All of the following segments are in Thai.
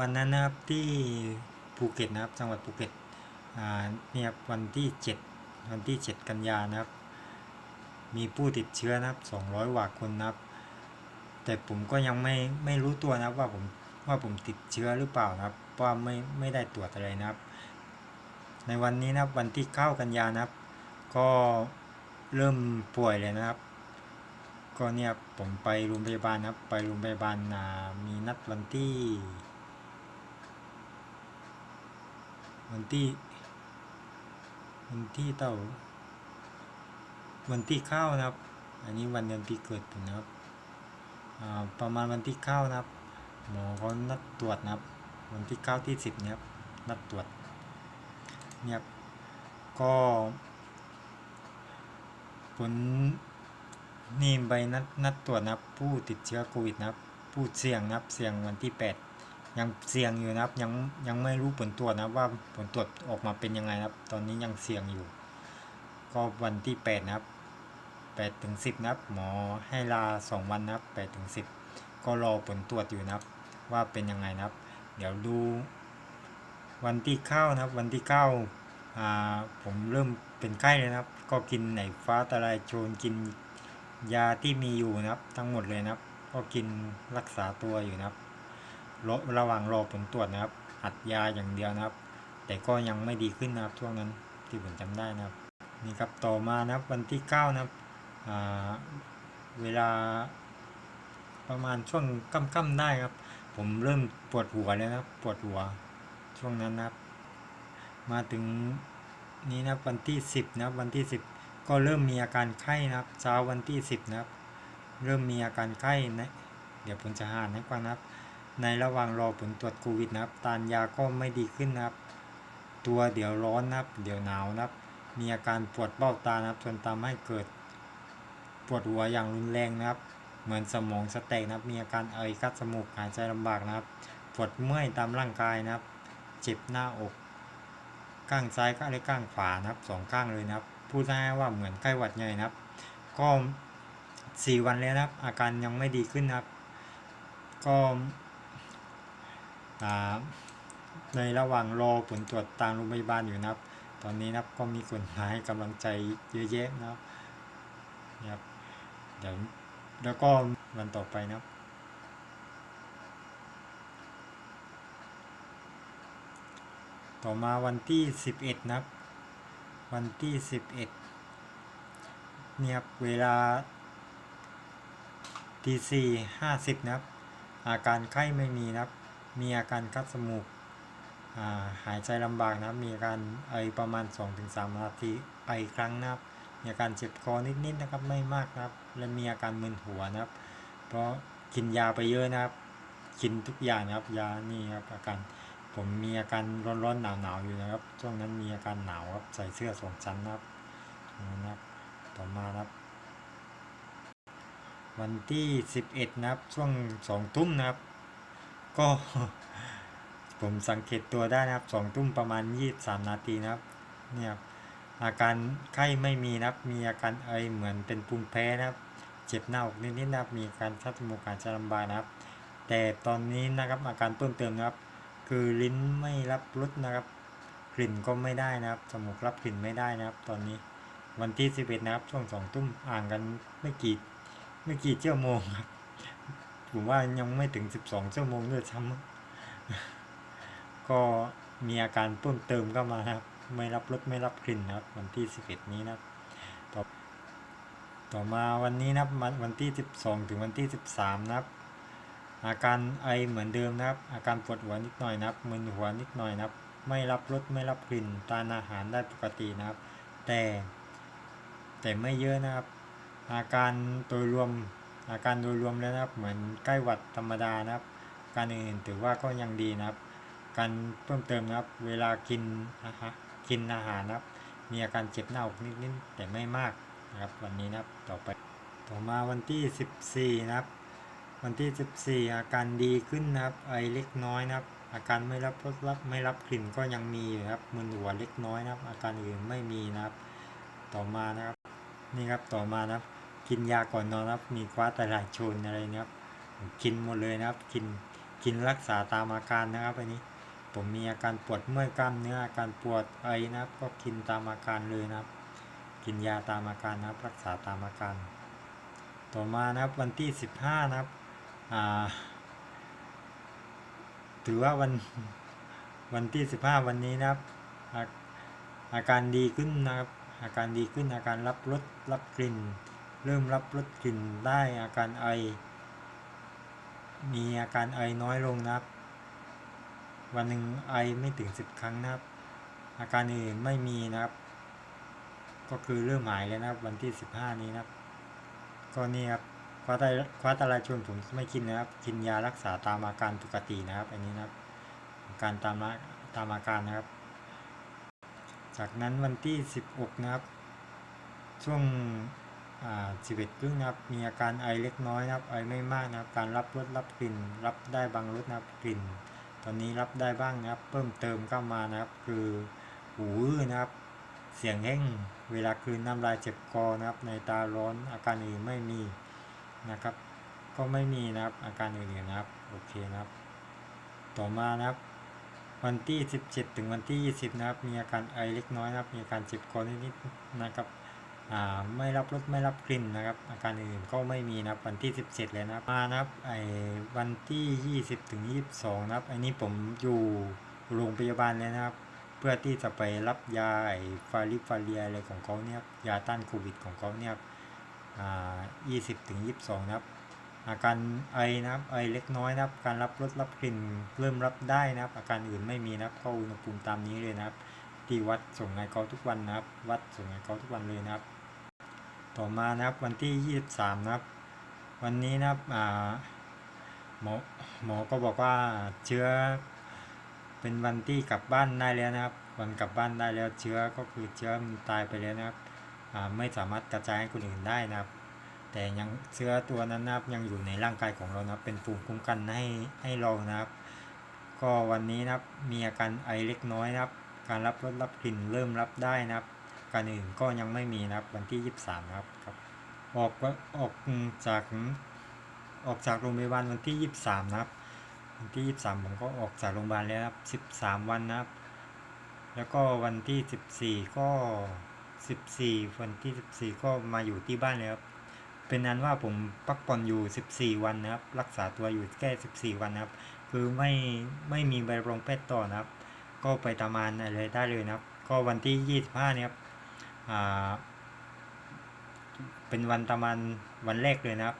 วันนั้นนะครับที่ภูเก็ตนะครับจังหวัดภูเก็ตอ่าเนี่ยครับวันที่ 7 วันที่ 7 กันยานะครับ มีผู้ติดเชื้อนะครับ 200กว่าคนนะครับ แต่ผมก็ยังไม่ไม่รู้ตัวนะครับว่าผมว่าผมติดเชื้อหรือเปล่านะครับเพราะว่าไม่ไม่ได้ตรวจอะไรนะครับ ในวันนี้นะครับวันที่ 9 กันยานะครับ ก็เริ่มป่วยเลยนะครับ ก็เนี่ยผมไปโรงพยาบาลนะครับ ไปโรงพยาบาลอ่ามีนัดวันที่ วันที่ วันที่เท่า วันที่เข้านะครับ อันนี้วันเดือนปีเกิดผมนะครับประมาณวันที่เข้านะครับ หมอเขานัดตรวจนะครับ วันที่เก้าที่สิบเนี่ยครับ นัดตรวจเนี่ยก็ผลนี่ใบนัดนัดตรวจนะครับ ผู้ติดเชื้อโควิดนะครับ ผู้เสี่ยงนะครับ เสี่ยงวันที่แปด ยังเสี่ยงอยู่นะครับ ยังยังไม่รู้ผลตรวจนะว่าผลตรวจออกมาเป็นยังไงครับ ตอนนี้ยังเสี่ยงอยู่ ก็วันที่แปดนะครับแปดถึงสิบนะครับ หมอให้ลาสองวันนะครับแปดถึงสิบก็รอผลตรวจอยู่นะครับ ว่าเป็นยังไงนะครับ เดี๋ยวดูวันที่เข้านะครับ วันที่เก้าอ่าผมเริ่มเป็นไข้เลยนะครับ ก็กินไหนฟ้าตะไลายโจรกินยาที่มีอยู่นะครับ ทั้งหมดเลยนะครับ ก็กินรักษาตัวอยู่นะครับ ระระหว่างรอผลตรวจนะครับ อัดยาอย่างเดียวนะครับ แต่ก็ยังไม่ดีขึ้นนะครับช่วงนั้นที่ผมจำได้นะครับนี่ครับต่อมานะครับวันที่เก้านะครับเวลาประมาณช่วงค่ำๆได้ครับ ผมเริ่มปวดหัวแล้วนะครับปวดหัวช่วงนั้นนะครับ มาถึงนี้นะวันที่ 10นะครับวันที่ 10 ก็เริ่มมีอาการไข้นะครับเช้าวันที่ 10 นะครับ เริ่มมีอาการไข้นะเดี๋ยวผมจะอ่านให้ฟังนะครับ ในระหว่างรอผลตรวจโควิดนะครับทานยาก็ไม่ดีขึ้นนะครับ ตัวเดี๋ยวร้อนนะครับ เดี๋ยวหนาวนะครับ มีอาการปวดเบ้าตานะครับจนทำให้เกิด ปวดหัวอย่างรุนแรงนะครับ เหมือนสมองสแตกนะครับ มีอาการเอคัดจมูกหายใจลำบากนะครับ ปวดเมื่อยตามร่างกายนะครับ เจ็บหน้าอกข้างซ้ายข้างและข้างขวานะครับสองข้างเลยนะครับ พูดง่ายว่าเหมือนไข้หวัดใหญ่นะครับ ก็สี่วันแล้วนะครับ อาการยังไม่ดีขึ้นนะครับ ก็ ในระหว่างรอผลตรวจตามโรงพยาบาลอยู่นะครับ ตอนนี้นะครับก็มีคนมาให้กำลังใจเยอะแยะนะครับเดี๋ยวแล้วก็วันต่อไปนะครับต่อมาวันที่ 11 นะครับ วันที่ 11เนี่ยครับเวลาตีสี่ห้าสิบนะครับ อาการไข้ไม่มีนะครับ มีอาการคัดจมูกาหายใจลำบากนะครับ มีอาการไอประมาณ 2-3 นาทีไอครั้งนะครับ มีอาการเจ็บคอนิดๆนะครับไม่มากนะครับ และมีอาการมึนหัวนะครับ เพราะกินยาไปเยอะนะครับ กินทุกอย่างนะครับยานี่ครับอาการผมมีอาการร้อนๆหนาวๆอยู่นะครับ ช่วงนั้นมีอาการหนาวครับใส่เสื้อสองชั้นนะครับนะครับ ต่อมานะครับ วันที่ 11 นะครับ ช่วงสองทุ่มนะครับ ก็ ผมสังเกตตัวได้นะครับสองทุ่มประมาณ23นาทีนะครับเนี่ยอาการไข้ไม่มีนะครับ มีอาการไอเหมือนเป็นภูมิแพ้นะครับ เจ็บหน้าอกนิดๆนะครับ มีการคัดจมูกหายใจลำบากนะครับ แต่ตอนนี้นะครับอาการเพิ่มเติมนะครับ คือลิ้นไม่รับรสนะครับ กลิ่นก็ไม่ได้นะครับจมูกรับกลิ่นไม่ได้นะครับ ตอนนี้วันที่11นะครับช่วงสองทุ่มอ่างกันไม่กี่ไม่กี่ชั่วโมงครับ ผมว่ายังไม่ถึง 12 ชั่วโมงด้วยซ้ำก็มีอาการเพิ่มเติมเข้ามาครับ ไม่รับรสไม่รับกลิ่นนะครับ วันที่ 11 นี้นะครับต่อต่อมาวันนี้นะครับวันวันที่ 12 ถึงวันที่ 13 นะครับ อาการไอเหมือนเดิมนะครับ อาการปวดหัวนิดหน่อยนะครับมึนหัวนิดหน่อยนะครับ ไม่รับรสไม่รับกลิ่นทานอาหารได้ปกตินะครับ แต่แต่ไม่เยอะนะครับ อาการโดยรวม อาการโดยรวมแล้วนะครับ เหมือนใกล้หวัดธรรมดานะครับ การอื่นๆถือว่าก็ยังดีนะครับ การเพิ่มเติมนะครับ เวลากินอาหารกินอาหารนะครับ มีอาการเจ็บหน้าอกนิดๆแต่ไม่มากนะครับวันนี้นะครับต่อไปต่อมาวันที่ 14 นะครับ วันที่ 14 อาการดีขึ้นนะครับไอเล็กน้อยนะครับ อาการไม่รับรสรับไม่รับกลิ่นก็ยังมีอยู่ครับมึนหัวเล็กน้อยนะครับ อาการอื่นไม่มีนะครับ ต่อมานะครับนี่ครับต่อมานะครับ กินยาก่อนนอนนะครับ มีคว้าไตรายชนอะไรนะครับกินหมดเลยนะครับ กินกินรักษาตามอาการนะครับอันนี้ผมมีอาการปวดเมื่อยกล้ามเนื้ออาการปวดไอนะครับ ก็กินตามอาการเลยนะครับ กินยาตามอาการนะครับ รักษาตามอาการ ต่อมานะครับวันที่ 15 นะครับอ่าถือว่าวันวันที่ 15 วันนี้นะครับอาอาการดีขึ้นนะครับ อาการดีขึ้นอาการรับรสรับกลิ่น เริ่มรับรสกลิ่นได้อาการไอ มีอาการไอน้อยลงนะครับ วันหนึ่งไอไม่ถึง10ครั้งนะครับ อาการอื่นไม่มีนะครับ ก็คือเริ่มหายแล้วนะครับ วันที่15นี้นะครับก็นี่ครับคว้าตาคว้าตาลายชวนผมไม่กินนะครับ กินยารักษาตามอาการปกตินะครับ อันนี้นะครับ การตามอาตามอาการนะครับ จากนั้นวันที่ 16 นะครับ ช่วง อ่า11ครึ่งนะครับ มีอาการไอเล็กน้อยนะครับ ไอไม่มากนะครับ การรับรสรับกลิ่น รับได้บางรสนะครับ กลิ่น ตอนนี้รับได้บ้างนะครับ เพิ่มเติมเข้ามานะครับ คือหูอื้อนะครับ เสียงแห้ง เวลาคืนน้ำลายเจ็บคอนะครับ ในตาร้อน อาการอื่นไม่มีนะครับ ก็ไม่มีนะครับ อาการอื่นๆนะครับ โอเคนะครับ ต่อมานะครับวันที่ 17 ถึงวันที่ 20 นะครับ มีอาการไอเล็กน้อยนะครับ มีอาการเจ็บคอนิดๆนะครับ ไม่รับรสไม่รับกลิ่นนะครับ อาการอื่นก็ไม่มีนะวันที่ 17 เลยนะมานะครับไอวันที่ 20ถึง22 นะครับ อันนี้ผมอยู่โรงพยาบาลเลยนะครับ เพื่อที่จะไปรับยาไอฟาริฟาเรียอะไรของเขาเนี่ยยาต้านโควิดของเขาเนี่ยครับอ่า20ถึง22 นะครับ อาการไอนะครับไอเล็กน้อยนะครับ การรับรสรับกลิ่นเริ่มรับได้นะครับ อาการอื่นไม่มีนะครับก็อุณหภูมิตามนี้เลยนะครับที่วัดส่งให้เขาทุกวันนะครับ วัดส่งให้เขาทุกวันเลยนะครับ ต่อมานะครับวันที่ 23 นะครับ วันนี้นะครับหมอหมอก็บอกว่าเชื้อเป็นวันที่กลับบ้านได้แล้วนะครับ วันกลับบ้านได้แล้วเชื้อก็คือเชื้อมันตายไปแล้วนะครับไม่สามารถกระจายให้คนอื่นได้นะครับ แต่ยังเชื้อตัวนั้นนะครับยังอยู่ในร่างกายของเรานะครับเป็นภูมิคุ้มกันให้ให้เรานะครับ ก็วันนี้นะครับมีอาการไอเล็กน้อยนะครับ การรับรสรับกลิ่นเริ่มรับได้นะครับ การอื่นก็ยังไม่มีนะครับวันที่ 23 นะครับครับออกว่าออกจากออกจากโรงพยาบาลวันที่ 23 นะครับ วันที่ 23 ผมก็ออกจากโรงพยาบาลแล้วครับ 13 วันนะครับ แล้วก็วันที่ 14 ก็ 14 วันที่ 14 ก็มาอยู่ที่บ้านแล้วครับ เป็นนั้นว่าผมพักผ่อนอยู่ 14 วันนะครับ รักษาตัวอยู่แค่ 14 วันนะครับ คือไม่ไม่มีใบรับรองแพทย์ต่อนะครับ ก็ไปตามานอะไรได้เลยนะครับ ก็วันที่ 25 เนี่ยครับ เป็นวันตามานวันแรกเลยนะครับ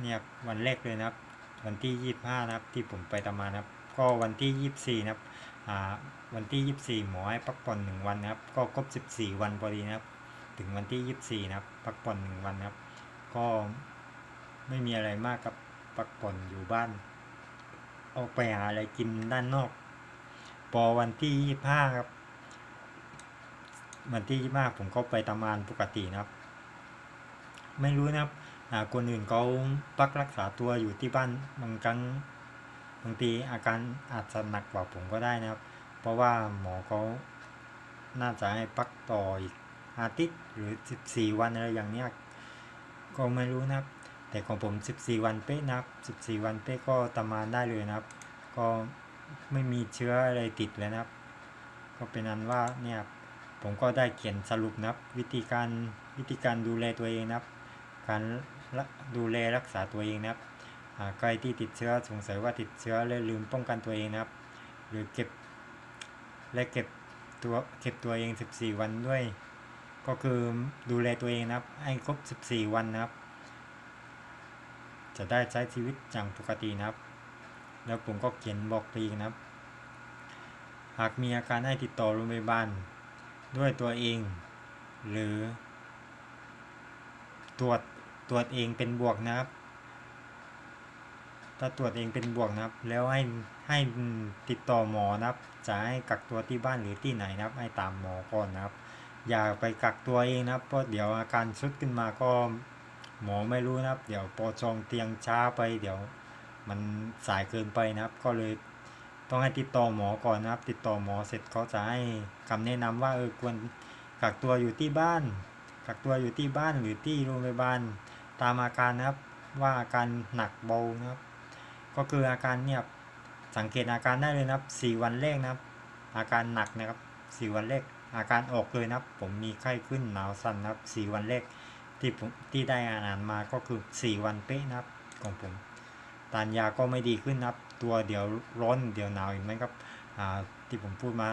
เนี่ยวันแรกเลยนะครับ วันที่25นะครับที่ผมไปตามานนะครับ ก็วันที่24นะครับอ่าวันที่24หมอให้พักผ่อน1วันนะครับ ก็ครบ14วันพอดีนะครับ ถึงวันที่24นะครับพักผ่อน1วันนะครับ ก็ไม่มีอะไรมากครับพักผ่อนอยู่บ้าน ออกไปหาอะไรกินด้านนอก พอวันที่25ครับ วันที่25ผมก็ไปทำงานปกตินะครับ ไม่รู้นะครับคนอื่นเขาพักรักษาตัวอยู่ที่บ้านบางครั้งบางทีอาการอาจจะหนักกว่าผมก็ได้นะครับ เพราะว่าหมอเขาน่าจะให้พักต่ออีกอาทิตย์หรือ 14 วันอะไรอย่างเนี้ยก็ไม่รู้นะครับ แต่ของผม 14 วันเป๊ะนะครับ14 วันเป๊ะก็ทำงานได้เลยนะครับ ก็ไม่มีเชื้ออะไรติดเลยนะครับ ก็เป็นอันว่าเนี่ย ผมก็ได้เขียนสรุปนับวิธีการวิธีการดูแลตัวเองนับการดูแลรักษาตัวเองนับใครที่ติดเชื้อสงสัยว่าติดเชื้อและลืมป้องกันตัวเองนะครับ หรือเก็บและเก็บตัวเก็บตัวเอง 14 วันด้วย ก็คือดูแลตัวเองนะครับ ให้ครบ 14 วันนะครับ จะได้ใช้ชีวิตอย่างปกตินะครับ แล้วผมก็เขียนบอกตัวเองนะครับ หากมีอาการให้ติดต่อโรงพยาบาล ด้วยตัวเอง หรือตรวจตรวจเองเป็นบวกนะครับ ถ้าตรวจเองเป็นบวกนะครับ แล้วให้ให้ติดต่อหมอนะครับ จะให้กักตัวที่บ้านหรือที่ไหนนะครับ ให้ตามหมอก่อนนะครับ อย่าไปกักตัวเองนะครับ เพราะเดี๋ยวอาการชุดขึ้นมาก็หมอไม่รู้นะครับ เดี๋ยวพอจองเตียงช้าไป เดี๋ยวมันสายเกินไปนะครับ ก็เลย ต้องให้ติดต่อหมอก่อนนะครับ ติดต่อหมอเสร็จเขาจะให้คำแนะนำว่าเออควรกักตัวอยู่ที่บ้าน กักตัวอยู่ที่บ้านหรือที่โรงพยาบาลตามอาการนะครับว่าอาการหนักเบานะครับ ก็คืออาการเนี่ยสังเกตอาการได้เลยนะครับสี่วันแรกนะครับ อาการหนักนะครับสี่วันแรกอาการออกเลยนะครับ ผมมีไข้ขึ้นหนาวสั่นนะครับสี่วันแรกที่ผมที่ได้อ่านมาก็คือสี่วันเป๊ะนะครับของผมทานยาก็ไม่ดีขึ้นนะครับ ตัวเดี๋ยวร้อนเดี๋ยวหนาวอีกไหมครับที่ผมพูดมา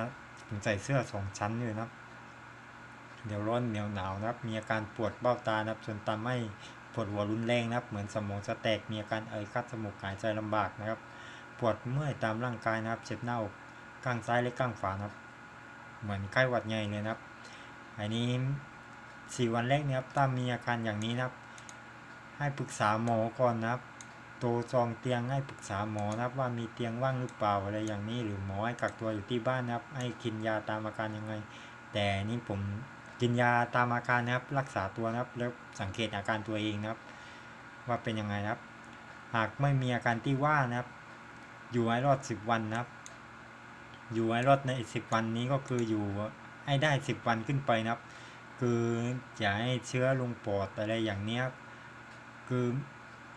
ผมใส่เสื้อสองชั้นอยู่นะครับ เดี๋ยวร้อนเดี๋ยวหนาวนะครับ มีอาการปวดเบ้าตานะครับจนทำให้ปวดหัวรุนแรงนะครับ เหมือนสมองจะแตกมีอาการเอ่ยคัดจมูกหายใจลำบากนะครับ ปวดเมื่อยตามร่างกายนะครับ เจ็บหน้าอกข้างซ้ายและข้างขวานะครับ เหมือนไข้หวัดใหญ่เลยนะครับ อันนี้สี่วันแรกเนี่ยครับถ้ามีอาการอย่างนี้นะครับ ให้ปรึกษาหมอก่อนนะครับ โตจองเตียงให้ปรึกษาหมอนะครับ ว่ามีเตียงว่างหรือเปล่าอะไรอย่างนี้หรือหมอให้กักตัวอยู่ที่บ้านนะครับ ให้กินยาตามอาการยังไง แต่นี่ผมกินยาตามอาการนะครับ รักษาตัวนะครับ แล้วสังเกตอาการตัวเองนะครับ ว่าเป็นยังไงนะครับ หากไม่มีอาการที่ว่านะครับ อยู่ให้รอดสิบวันนะครับ อยู่ให้รอดในสิบวันนี้ก็คืออยู่ให้ได้สิบวันขึ้นไปนะครับ คืออย่าให้เชื้อลงปอดอะไรอย่างนี้ครับคือ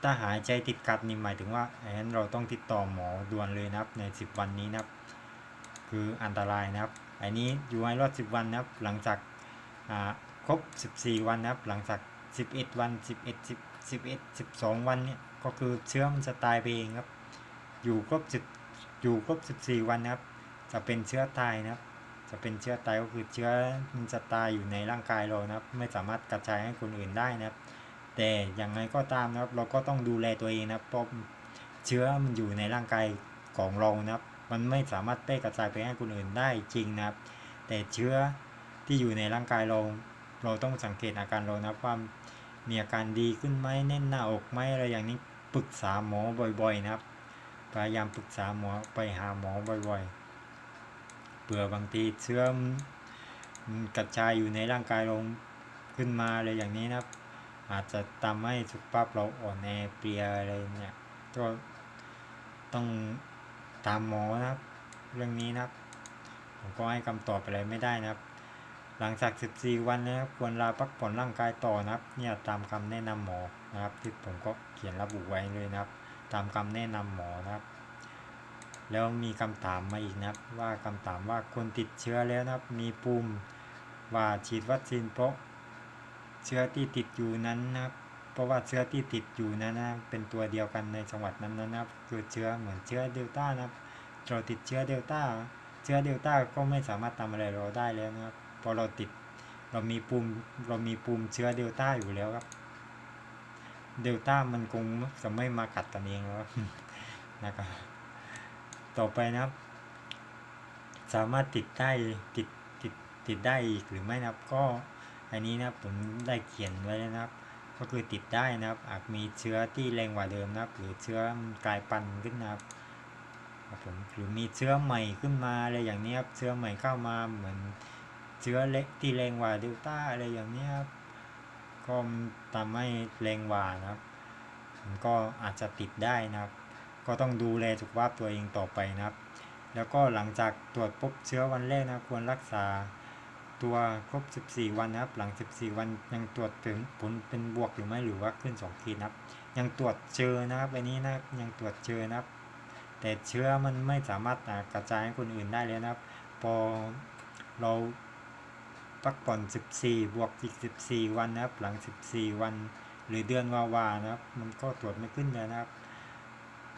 ถ้าหายใจติดขัดนี่หมายถึงว่าอันนั้นเราต้องติดต่อหมอด่วนเลยนะครับในสิบวันนี้นะครับ คืออันตรายนะครับ อันนี้อยู่ให้รอดสิบวันนะครับ หลังจากครบสิบสี่วันนะครับ หลังจากสิบเอ็ดวันสิบเอ็ดสิบสิบเอ็ดสิบสองวันเนี่ยก็คือเชื้อมันจะตายไปเองครับ อยู่ครบสิบอยู่ครบสิบสี่วันนะครับ จะเป็นเชื้อตายนะครับจะเป็นเชื้อตายก็คือเชื้อมันจะตายอยู่ในร่างกายเรานะครับ ไม่สามารถกระจายให้คนอื่นได้นะครับ แต่อย่างไรก็ตามนะครับ เราก็ต้องดูแลตัวเองนะครับเพราะเชื้อมันอยู่ในร่างกายของเรานะครับ มันไม่สามารถแพร่กระจายไปให้คนอื่นได้จริงนะครับ แต่เชื้อที่อยู่ในร่างกายเรา เราต้องสังเกตอาการเรานะคว่ามีอาการดีขึ้นไหมแน่นหน้าอกไหมอะไรอย่างนี้ปรึกษาหมอบ่อย ๆ นะครับ พยายามปรึกษาหมอไปหาหมอบ่อยๆเผื่อบางทีเชื้อมันมันกระจายอยู่ในร่างกายเราขึ้นมาอะไรอย่างนี้นะครับ อาจจะทำให้สุขภาพเราอ่อนแอเพลียอะไรเนี่ยก็ต้องตามหมอนะครับ เรื่องนี้นะครับ ผมก็ให้คำตอบอะไรไม่ได้นะครับ หลังจาก 14 วันนะครับ ควรลาพักผ่อนร่างกายต่อนะครับ เนี่ยตามคำแนะนำหมอนะครับ ที่ผมก็เขียนระบุไว้เลยนะครับ ตามคำแนะนำหมอนะครับ แล้วมีคำถามมาอีกนะครับ ว่าคำถามว่าคนติดเชื้อแล้วนะครับ มีภูมว่าฉีดวัคซีนเพราะ เชื้อที่ติดอยู่นั้นนะครับ เพราะว่าเชื้อที่ติดอยู่นั้นนะเป็นตัวเดียวกันในจังหวัดนั้นนะครับคือเชื้อเหมือนเชื้อเดลต้านะครับเราติดเชื้อเดลต้า เชื้อเดลต้าก็ไม่สามารถทำอะไรเราได้แล้วนะครับพอเราติดเรามีภูมเรามีภูมเชื้อเดลต้าอยู่แล้วครับเดลต้ามันคงจะไม่มากัดกันเองแล้วนะครับต่อไปนะครับ สามารถติดได้ติดติดติดได้อีกหรือไม่นะครับก็ อันนี้นะผมได้เขียนไว้แล้วนะครับ ก็คือติดได้นะครับ อาจมีเชื้อที่แรงกว่าเดิมนะครับ หรือเชื้อมันกลายพันธุ์ขึ้นนะครับผมหรือมีเชื้อใหม่ขึ้นมาอะไรอย่างนี้ครับเชื้อใหม่เข้ามาเหมือนเชื้อเล็กที่แรงกว่าเดลต้าอะไรอย่างนี้ครับก็ทำให้แรงกว่านะครับมันก็อาจจะติดได้นะครับ ก็ต้องดูแลสุขภาพตัวเองต่อไปนะครับ แล้วก็หลังจากตรวจพบเชื้อวันแรกนะควรรักษา ตัวครบ 14 วันนะครับ หลัง 14 วันยังตรวจถึงผลเป็นบวกหรือไม่หรือว่าขึ้น 2 ขีดนะครับ ยังตรวจเจอนะครับอันนี้นะยังตรวจเจอนะครับ แต่เชื้อมันไม่สามารถกระจายให้คนอื่นได้เลยนะครับ พอเราพักผ่อน 14 บวกอีก 14 วันนะครับ หลัง 14 วัน หรือเดือนวาวานะครับ มันก็ตรวจไม่ขึ้นเลยนะครับ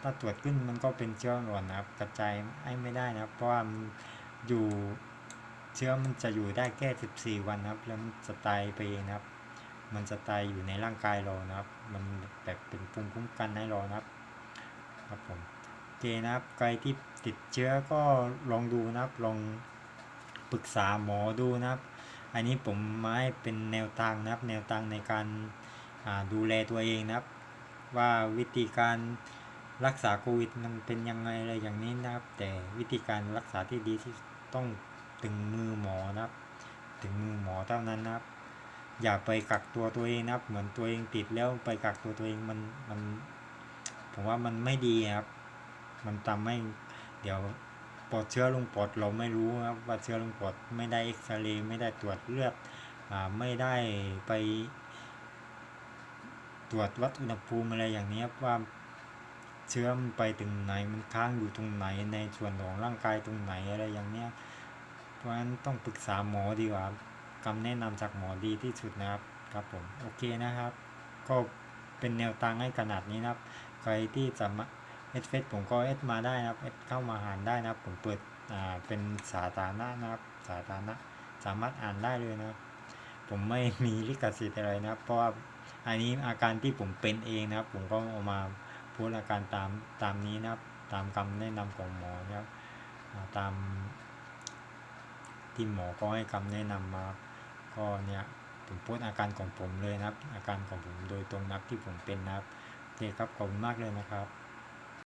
ถ้าตรวจขึ้นมันก็เป็นเชื้ออ่อนนะครับ กระจายให้ไม่ได้นะครับ เพราะว่ามันอยู่ เชื้อมันจะอยู่ได้แค่ 14 วันนะครับ แล้วมันจะตายไปเองนะครับ มันจะตายอยู่ในร่างกายเรานะครับ มันแบบเป็นภูมิคุ้มกันให้เรานะครับ ครับผมโอเคนะครับ ใครที่ติดเชื้อก็ลองดูนะครับ ลองปรึกษาหมอดูนะครับ อันนี้ผมมาให้เป็นแนวทางนะครับ แนวทางในการดูแลตัวเองนะครับ ว่าวิธีการรักษาโควิดมันเป็นยังไงอะไรอย่างนี้นะครับ แต่วิธีการรักษาที่ดีที่ต้อง ถึงมือหมอนะครับ ถึงมือหมอเท่านั้นนะครับ อย่าไปกักตัวตัวเองนะครับ เหมือนตัวเองติดแล้วไปกักตัวตัวเองมันมันผมว่ามันไม่ดีครับ มันทำให้เดี๋ยวปอดเชื้อลงปอดเราไม่รู้ครับว่าเชื้อลงปอดไม่ได้เอ็กซเรย์ไม่ได้ตรวจเลือดอ่าไม่ได้ไป ตรวจวัดอุณหภูมิอะไรอย่างนี้ครับว่าเชื้อมันไปถึงไหนมันค้างอยู่ตรงไหนในส่วนของร่างกายตรงไหนอะไรอย่างเนี้ย เพราะฉะนั้นต้องปรึกษาหมอดีกว่าคำแนะนำจากหมอดีที่สุดนะครับครับผมโอเคนะครับ ก็เป็นแนวทางให้ขนาดนี้นะครับ ใครที่จะมาเอสเฟซผมก็เอสมาได้นะครับเอสเข้ามาอ่านได้นะครับ ผมเปิดอ่าเป็นสาธารณะนะครับ สาธารณะสามารถอ่านได้เลยนะครับ ผมไม่มีลิขสิทธิ์อะไรนะครับ เพราะว่าอันนี้อาการที่ผมเป็นเองนะครับ ผมก็เอามาพูดอาการตามตามนี้นะครับ ตามคำแนะนำของหมอนะครับตาม ที่หมอก็ให้คำแนะนำมา ก็เนี่ยผมพูดอาการของผมเลยนะครับ อาการของผมโดยตรงนับที่ผมเป็นนะครับโอเคครับขอบคุณมากเลยนะครับ